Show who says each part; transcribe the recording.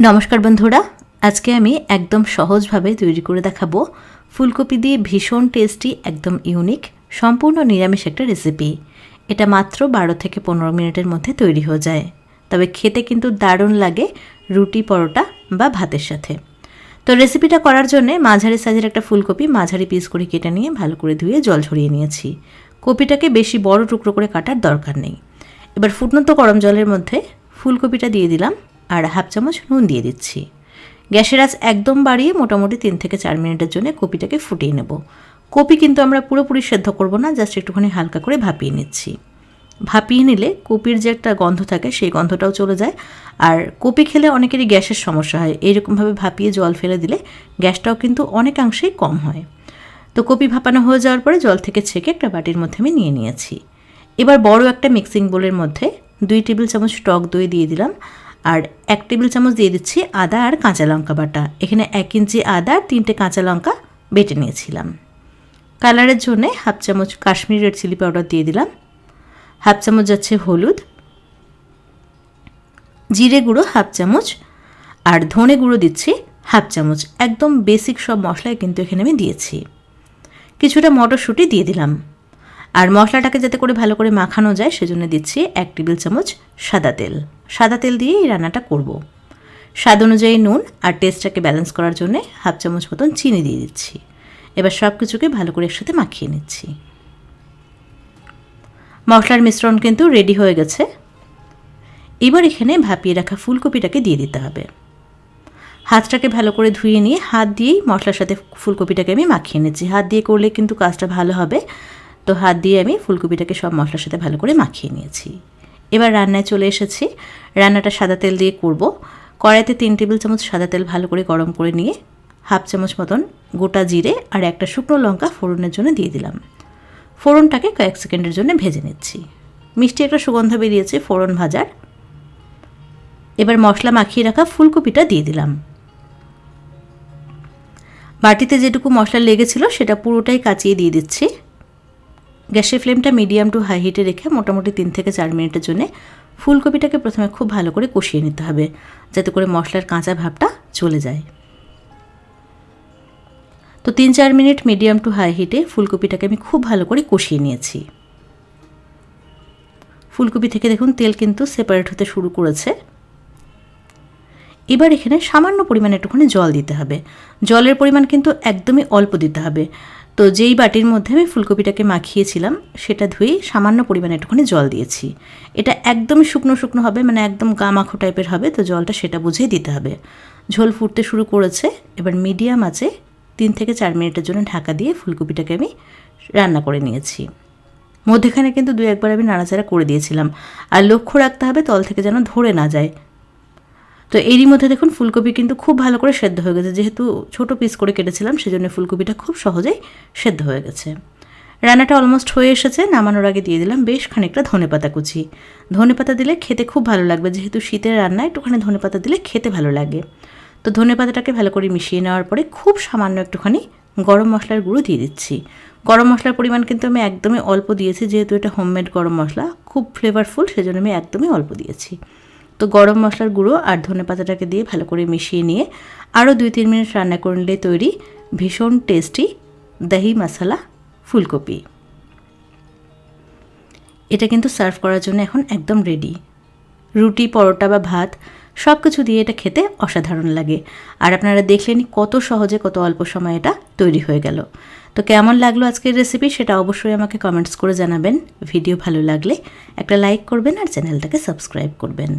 Speaker 1: নমস্কার বন্ধুরা, আজকে আমি একদম সহজভাবে তৈরি করে দেখাবো ফুলকপি দিয়ে ভীষণ টেস্টি একদম ইউনিক সম্পূর্ণ নিরামিষ একটা রেসিপি এটা মাত্র বারো থেকে পনেরো মিনিটের মধ্যে তৈরি হয়ে যায়। তবে খেতে কিন্তু দারুণ লাগে রুটি পরোটা বা ভাতের সাথে। তো রেসিপিটা করার জন্য মাঝারি সাইজের একটা ফুলকপি মাঝারি পিস করে কেটে নিয়ে ভালো করে ধুয়ে জল ঝরিয়ে নিয়েছি। কপিটাকে বেশি বড় টুকরো করে কাটার দরকার নেই। এবার ফুটন্ত গরম জলের মধ্যে ফুলকপিটা দিয়ে দিলাম। আর হাফ চামচ নুন দিয়ে দিচ্ছি। গ্যাসের আঁচ একদম বাড়িয়ে মোটামুটি তিন থেকে চার মিনিটের জন্য কপিটাকে ফুটিয়ে নেব। কপি কিন্তু আমরা পুরোপুরি সেদ্ধ করব না, জাস্ট একটুখানি হালকা করে ভাপিয়ে নিচ্ছি। ভাপিয়ে নিলে কপির যে একটা গন্ধ থাকে, সেই গন্ধটাও চলে যায়। আর কপি খেলে অনেকেরই গ্যাসের সমস্যা হয়। এইরকমভাবে ভাপিয়ে জল ফেলে দিলে গ্যাসটাও কিন্তু অনেকাংশেই কম হয়। তো কপি ভাপানো হয়ে যাওয়ার পরে জল থেকে ছেঁকে একটা বাটির মধ্যে আমি নিয়ে নিয়েছি। এবার বড় একটা মিক্সিং বোলের মধ্যে দুই টেবিল চামচ টক দই দিয়ে দিলাম। আর এক টেবিল চামচ দিয়ে দিচ্ছি আদা আর কাঁচা লঙ্কা বাটা। এখানে এক ইঞ্চি আদা আর তিনটে কাঁচা লঙ্কা বেটে নিয়েছিলাম। কালারের জন্যে হাফ চামচ কাশ্মীরি রেড চিলি পাউডার দিয়ে দিলাম। হাফ চামচ যাচ্ছে হলুদ। জিরে গুঁড়ো হাফ চামচ। আর ধনে গুঁড়ো দিচ্ছি হাফ চামচ। একদম বেসিক সব মশলাই কিন্তু এখানে আমি দিয়েছি। কিছুটা মটরশুঁটি দিয়ে দিলাম। আর মশলাটাকে যাতে করে ভালো করে মাখানো যায়, সেজন্য দিচ্ছি এক টেবিল চামচ সাদা তেল। সাদা তেল দিয়ে এই রান্নাটা করব। স্বাদ অনুযায়ী নুন আর টেস্টটাকে ব্যালেন্স করার জন্য হাফ চামচ মতন চিনি দিয়ে দিচ্ছি। এবার সব কিছুকে ভালো করে একসাথে মাখিয়ে নিচ্ছি। মশলার মিশ্রণ কিন্তু রেডি হয়ে গেছে। এবার এখানে ভাপিয়ে রাখা ফুলকপিটাকে দিয়ে দিতে হবে। হাতটাকে ভালো করে ধুয়ে নিয়ে হাত দিয়েই মশলার সাথে ফুলকপিটাকে আমি মাখিয়ে নিচ্ছি। হাত দিয়ে করলে কিন্তু কাজটা ভালো হবে। তো হাত দিয়ে আমি ফুলকপিটাকে সব মশলার সাথে ভালো করে মাখিয়ে নিয়েছি। এবার রান্নায় চলে এসেছি। রান্নাটা সাদা তেল দিয়ে করব। কড়াইতে তিন টেবিল চামচ সাদা তেল ভালো করে গরম করে নিয়ে হাফ চামচ মতন গোটা জিরে আর একটা শুকনো লঙ্কা ফোড়নের জন্য দিয়ে দিলাম। ফোড়নটাকে কয়েক সেকেন্ডের জন্য ভেজে নিচ্ছি। মিষ্টি একটা সুগন্ধ বেরিয়েছে ফোড়ন ভাজার। এবার মশলা মাখিয়ে রাখা ফুলকপিটা দিয়ে দিলাম। বাটিতে যেটুকু মশলা লেগেছিল সেটা পুরোটাই কাচিয়ে দিয়ে দিচ্ছি। গ্যাসের ফ্লেমটা মিডিয়াম টু হাই হিটে রেখে মোটামুটি তিন থেকে চার মিনিটের জন্য ফুলকপিটাকে প্রথমে খুব ভালো করে কষিয়ে নিতে হবে, যাতে করে মশলার কাঁচা ভাবটা চলে যায়। তো তিন চার মিনিট মিডিয়াম টু হাই হিটে ফুলকপিটাকে আমি খুব ভালো করে কষিয়ে নিয়েছি। ফুলকপি থেকে দেখুন তেল কিন্তু সেপারেট হতে শুরু করেছে। এবার এখানে সামান্য পরিমাণে একটুখানি জল দিতে হবে। জলের পরিমাণ কিন্তু একদমই অল্প দিতে হবে। তো যেই বাটির মধ্যে আমি ফুলকপিটাকে মাখিয়েছিলাম, সেটা ধুয়ে সামান্য পরিমাণে একটুখানি জল দিয়েছি। এটা একদমই শুকনো শুকনো হবে মানে একদম গামাখো টাইপের হবে, তো জলটা সেটা বুঝেই দিতে হবে। ঝোল ফুটতে শুরু করেছে, এবার মিডিয়াম আছে তিন থেকে চার মিনিটের জন্য ঢাকা দিয়ে ফুলকপিটাকে আমি রান্না করে নিয়েছি। মধ্যেখানে কিন্তু দু একবার আমি নাড়াচাড়া করে দিয়েছিলাম। আর লক্ষ্য রাখতে হবে, তল থেকে যেন ধরে না যায়। তো এরই মধ্যে দেখুন, ফুলকপি কিন্তু খুব ভালো করে সেদ্ধ হয়ে গেছে। যেহেতু ছোট পিস করে কেটেছিলাম, সেজন্য ফুলকপিটা খুব সহজেই সেদ্ধ হয়ে গেছে। রান্নাটা অলমোস্ট হয়ে এসেছে, নামানোর আগে দিয়ে দিলাম বেশ খানিকটা ধনে পাতা কুচি। ধনে পাতা দিলে খেতে খুব ভালো লাগবে, যেহেতু শীতের রান্না একটুখানি ধনে পাতা দিলে খেতে ভালো লাগে। তো ধনে পাতাটাকে ভালো করে মিশিয়ে নেওয়ার পরে খুব সামান্য একটুখানি গরম মশলার গুঁড়ো দিয়ে দিচ্ছি। গরম মশলার পরিমাণ কিন্তু আমি একদমই অল্প দিয়েছি, যেহেতু এটা হোমমেড গরম মশলা, খুব ফ্লেভারফুল সেজন্য আমি একদমই অল্প দিয়েছি। তো গরম মশলার গুঁড়ো আর ধনে পাতাটাকে দিয়ে ভালো করে মিশিয়ে নিয়ে আরও দুই তিন মিনিট রান্না করে নিলে তৈরি ভীষণ টেস্টি দহি মশলা ফুলকপি। এটা কিন্তু সার্ভ করার জন্য এখন একদম রেডি। রুটি, পরোটা বা ভাত সব কিছু দিয়ে এটা খেতে অসাধারণ লাগে। আর আপনারা দেখলেন কত সহজে কত অল্প সময় এটা তৈরি হয়ে গেল। তো কেমন লাগল আজকের রেসিপি সেটা অবশ্যই আমাকে কমেন্টস করে জানাবেন। ভিডিও ভালো লাগলে একটা লাইক করবেন আর চ্যানেলটাকে সাবস্ক্রাইব করবেন।